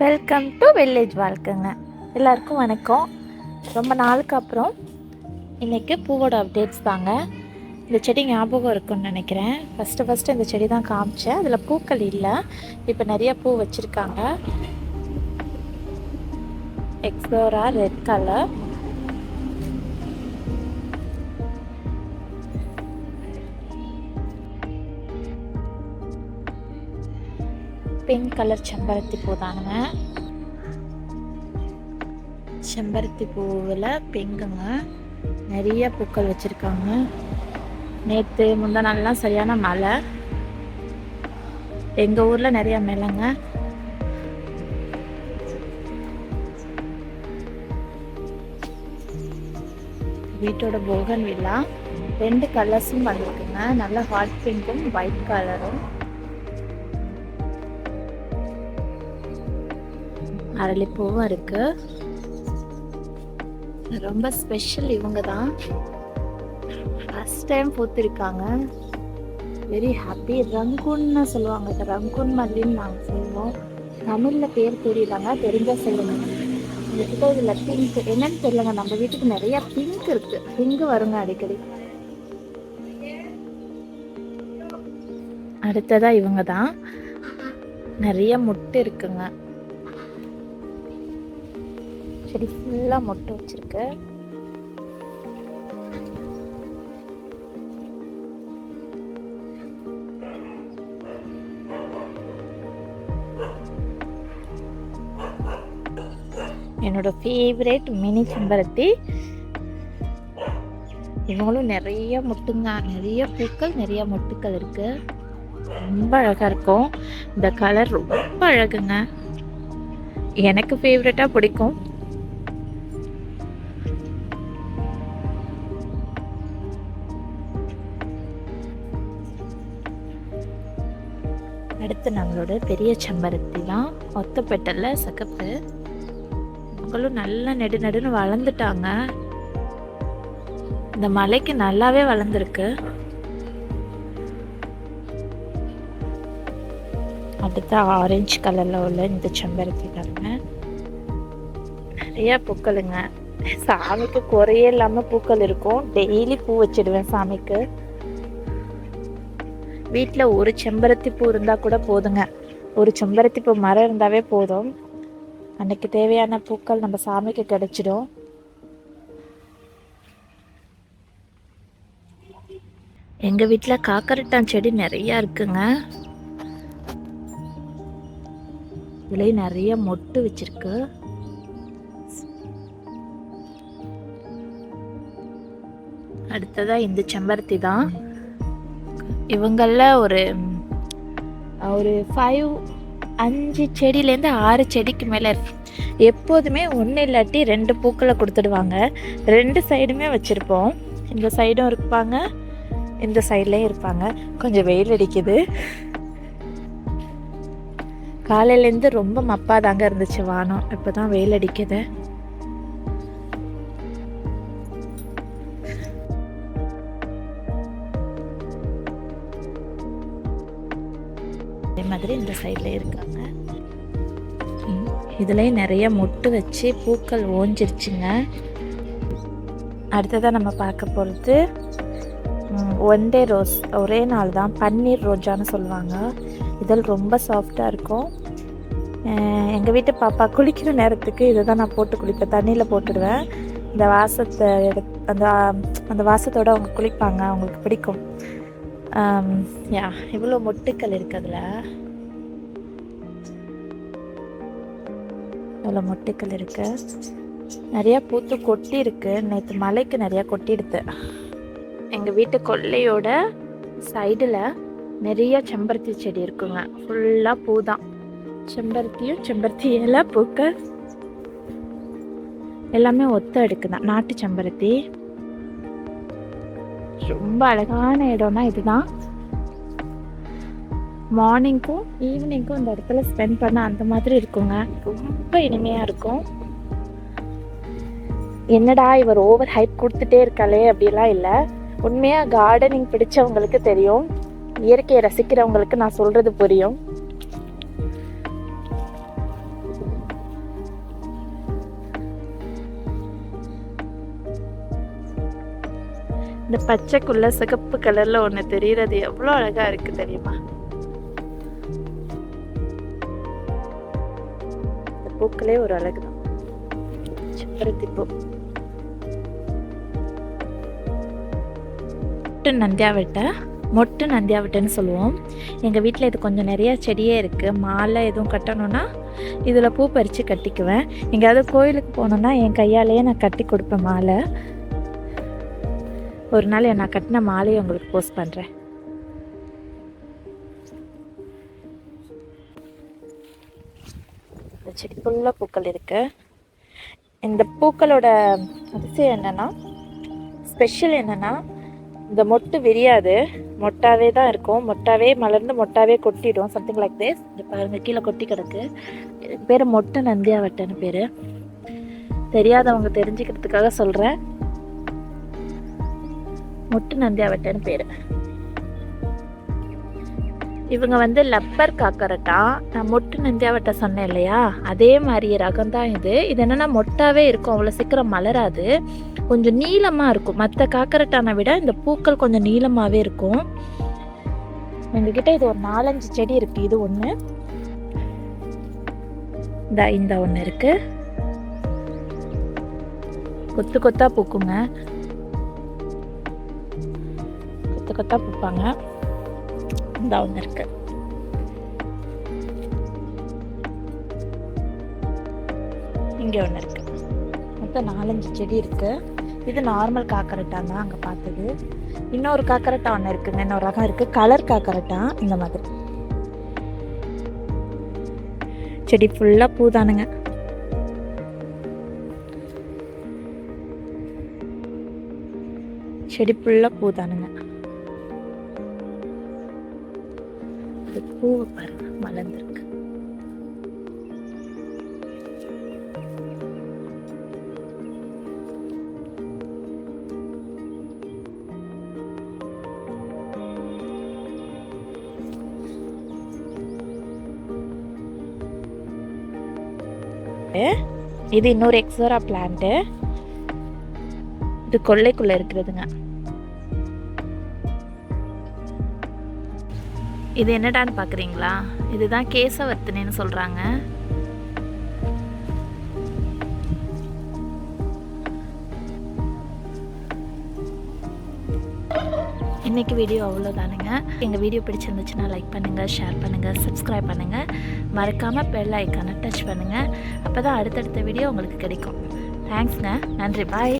Welcome to village வாழ்க்கைங்க எல்லாருக்கும் வணக்கம். ரொம்ப நாளுக்கு அப்புறம் இன்றைக்கி பூவோட அப்டேட்ஸ் தாங்க. இந்த செடி ஞாபகம் இருக்குன்னு நினைக்கிறேன். ஃபஸ்ட்டு ஃபஸ்ட்டு இந்த செடி தான் காமிச்சேன். அதில் பூக்கள் இல்லை. இப்போ நிறைய பூ வச்சுருக்காங்க. எக்ஸ்ப்ளோரா ரெட் கலர் பிங்க் கலர் செம்பருத்தி பூ தானுங்க. செம்பருத்தி பூவில் பிங்குங்க. நிறைய பூக்கள் வச்சுருக்காங்க. நேற்று முந்தா நாள்லாம் சரியான மழை. எங்கள் ஊரில் நிறைய மேலங்க வீட்டோட போகன் வில்லா. ரெண்டு கலர்ஸும் வந்திருக்குங்க. நல்ல ஹாட் பிங்க்கும் ஒயிட் கலரும் அரளிப்பூவும் இருக்கு. ரொம்ப ஸ்பெஷல் இவங்க தான். ஃபர்ஸ்ட் டைம் பூத்திருக்காங்க. வெரி ஹாப்பி ரங்குன்னு சொல்லுவாங்க. இந்த ரங்குன் மல்லின்னு நாங்கள் சொல்லுவோம். தமிழில் பேர் தெரியலங்க தெரிஞ்சால் சொல்லுங்க. உங்ககிட்ட இதில் பிங்க் என்னன்னு தெரியலங்க. நம்ம வீட்டுக்கு நிறைய பிங்க் இருக்கு. பிங்க் வருங்க அடிக்கடி. அடுத்ததாக இவங்க தான். நிறைய முட்டை இருக்குங்க. செடி ஃபுல்லாக மொட்டை வச்சுருக்கு. என்னோட ஃபேவரேட் மினி செம்பருத்தி. இவங்களும் நிறைய மொட்டுங்க நிறைய பூக்கள் நிறைய மொட்டுக்கள் இருக்கு. ரொம்ப அழகா இருக்கும். இந்த கலர் ரொம்ப அழகுங்க. எனக்கு ஃபேவரட்டாக பிடிக்கும். நம்மளோட பெரிய செம்பருத்தி தான் ஒத்தப்பெட்டல சகப்பு. அவங்களும் நல்லா நெடு நடுன்னு வளர்ந்துட்டாங்க. இந்த மலைக்கு நல்லாவே வளர்ந்துருக்கு. அடுத்து ஆரஞ்சு கலர்ல உள்ள இந்த செம்பருத்தி பாருங்க. நிறைய பூக்களுங்க. சாமிக்கு குறையே இல்லாம பூக்கள் இருக்கும். டெய்லி பூ வச்சிடுவேன் சாமிக்கு. வீட்டில் ஒரு செம்பருத்தி பூ இருந்தால் கூட போதுங்க. ஒரு செம்பருத்தி பூ மரம் இருந்தாவே போதும். அன்னைக்கு தேவையான பூக்கள் நம்ம சாமிக்கு கிடைச்சிடும். எங்கள் வீட்டில் காக்கரட்டான் செடி நிறையா இருக்குங்க. இதுலேயும் நிறைய மொட்டு வச்சிருக்கு. அடுத்ததாக இந்த செம்பருத்தி தான் இவங்கள ஒரு ஒரு ஃபைவ் அஞ்சு செடியிலேருந்து ஆறு செடிக்கு மேலே எப்போதுமே ஒன்று இல்லாட்டி ரெண்டு பூக்களை கொடுத்துடுவாங்க. ரெண்டு சைடுமே வச்சுருப்போம். இந்த சைடும் இருப்பாங்க. இந்த சைட்லேயும் இருப்பாங்க. கொஞ்சம் வெயில் அடிக்குது. காலையிலேருந்து ரொம்ப மப்பாதாங்க இருந்துச்சு வானம். இப்போ தான் வெயில் அடிக்குது. மாதிரி இந்த சைடில் இருக்காங்க. இதுலேயும் நிறைய மொட்டு வச்சு பூக்கள் ஓஞ்சிருச்சுங்க. அடுத்ததாக நம்ம பார்க்க போகிறது ஒன் டே ரோஸ் ஒரே நாள் தான் பன்னீர் ரோஜான்னு சொல்லுவாங்க. இதழ் ரொம்ப சாஃப்டாக இருக்கும். எங்கள் வீட்டு பாப்பா குளிக்கிற நேரத்துக்கு இதை தான் நான் போட்டு குளிப்பேன். தண்ணியில் போட்டுடுவேன். இந்த வாசத்தை எடு அந்த அந்த வாசத்தோடு அவங்க குளிப்பாங்க அவங்களுக்கு பிடிக்கும். யா இவ்வளோ மொட்டுக்கள் இருக்குது அதில். இவ்வளோ மொட்டுக்கள் இருக்குது நிறையா பூத்து கொட்டி இருக்கு. நேற்று மலைக்கு நிறையா கொட்டிடுது. எங்கள் வீட்டு கொல்லையோட சைடில் நிறைய செம்பருத்தி செடி இருக்குங்க. ஃபுல்லாக பூ தான் செம்பருத்தியும் செம்பருத்தி இலை பூக்கள். எல்லாமே ஒத்த அடுக்கு தான் நாட்டு செம்பருத்தி. ரொம்ப அழகான இடம்னா இதுதான். மார்னிங்க்கும் ஈவினிங்க்கும் இந்த இடத்துல ஸ்பெண்ட் பண்ண அந்த மாதிரி இருக்குங்க. ரொம்ப இனிமையாக இருக்கும். என்னடா இவர் ஓவர் ஹைப் கொடுத்துட்டே இருக்காளே அப்படிலாம் இல்லை. உண்மையாக கார்டனிங் பிடிச்சவங்களுக்கு தெரியும். இயற்கையை ரசிக்கிறவங்களுக்கு நான் சொல்கிறது புரியும். இந்த பச்சைக்குள்ள சிகப்பு கலரில் ஒன்று தெரியறது எவ்வளோ அழகாக இருக்குது தெரியுமா? பூக்களே ஒரு அழகு தான். செம்பருத்தி பூ மொட்டு நந்தியாவட்டை மொட்டு நந்தியாவட்டைன்னு சொல்லுவோம். எங்கள் வீட்டில் இது கொஞ்சம் நிறையா செடியே இருக்குது மாலை எதுவும் கட்டணும்னா இதில் பூ பறித்து கட்டிக்குவேன். எங்கேயாவது கோயிலுக்கு போனோன்னா என் கையாலேயே நான் கட்டி கொடுப்பேன் மாலை. ஒரு நாள் நான் கட்டின மாலையை உங்களுக்கு போஸ்ட் பண்ணுறேன் செடி ஃபுல்லாக பூக்கள் இருக்குது இந்த பூக்களோட அதிசயம் என்னன்னா ஸ்பெஷல் என்னென்னா இந்த மொட்டு விரியாது. மொட்டாவே தான் இருக்கும். மொட்டாவே மலர்ந்து மொட்டாவே கொட்டிடும். சம்திங் லைக் திஸ் இந்த பாருங்க கீழே கொட்டி கிடக்கு. பேர் மொட்டு நந்தியாவட்டன்னு பேர். தெரியாதவங்க தெரிஞ்சுக்கிறதுக்காக சொல்கிறேன் மொட்டு நந்தியாவட்டன்னு பேர். இவங்க வந்து லப்பர் காக்கரட்டா. நான் மொட்டு நந்தியாவட்ட சொன்னேன் இல்லையா? அதே மாதிரி ரகம் தான் இது. இது என்னென்னா மொட்டாவே இருக்கும். அவ்வளோ சீக்கிரம் மலராது. கொஞ்சம் நீளமாக இருக்கும். மற்ற காக்கரட்டானை விட இந்த பூக்கள் கொஞ்சம் நீளமாகவே இருக்கும். எங்ககிட்ட இது ஒரு நாலஞ்சு செடி இருக்கு. இது ஒன்று இந்த இந்த ஒன்று இருக்கு. கொத்து கொத்தா பூக்குங்க. கொத்து கொத்தா பூப்பாங்க. இந்த ஒன்று இருக்குது இங்கே ஒன்று இருக்குது மொத்தம் நாலஞ்சு செடி இருக்குது இது நார்மல் காக்கரட்டான் தான் அங்கே பார்த்தது. இன்னொரு காக்கரட்டா ஒன்று இருக்குங்க. இன்னொரு ரகம் இருக்குது கலர் காக்கரட்டா இந்த மாதிரி. செடி ஃபுல்லாக பூதானுங்க. செடி ஃபுல்லாக பூதானுங்க. தானுங்க பூவை பாருங்க மலர்ந்துருக்கு இது இன்னொரு எக்ஸோரா பிளான்ட்டு இது கொள்ளைக்குள்ளே இருக்கிறதுங்க. இது என்னடான்னு பார்க்குறீங்களா இதுதான் கேசவர்த்தனைன்னு சொல்கிறாங்க இன்றைக்கி வீடியோ அவ்வளோதானுங்க எங்கள் வீடியோ பிடிச்சிருந்துச்சுன்னா லைக் பண்ணுங்கள் ஷேர் பண்ணுங்கள் சப்ஸ்கிரைப் பண்ணுங்கள் மறக்காமல் பெல் ஐக்கானை டச் பண்ணுங்கள் அப்போ தான் அடுத்தடுத்த வீடியோ உங்களுக்கு கிடைக்கும். தேங்க்ஸ்ங்க நன்றி. பாய்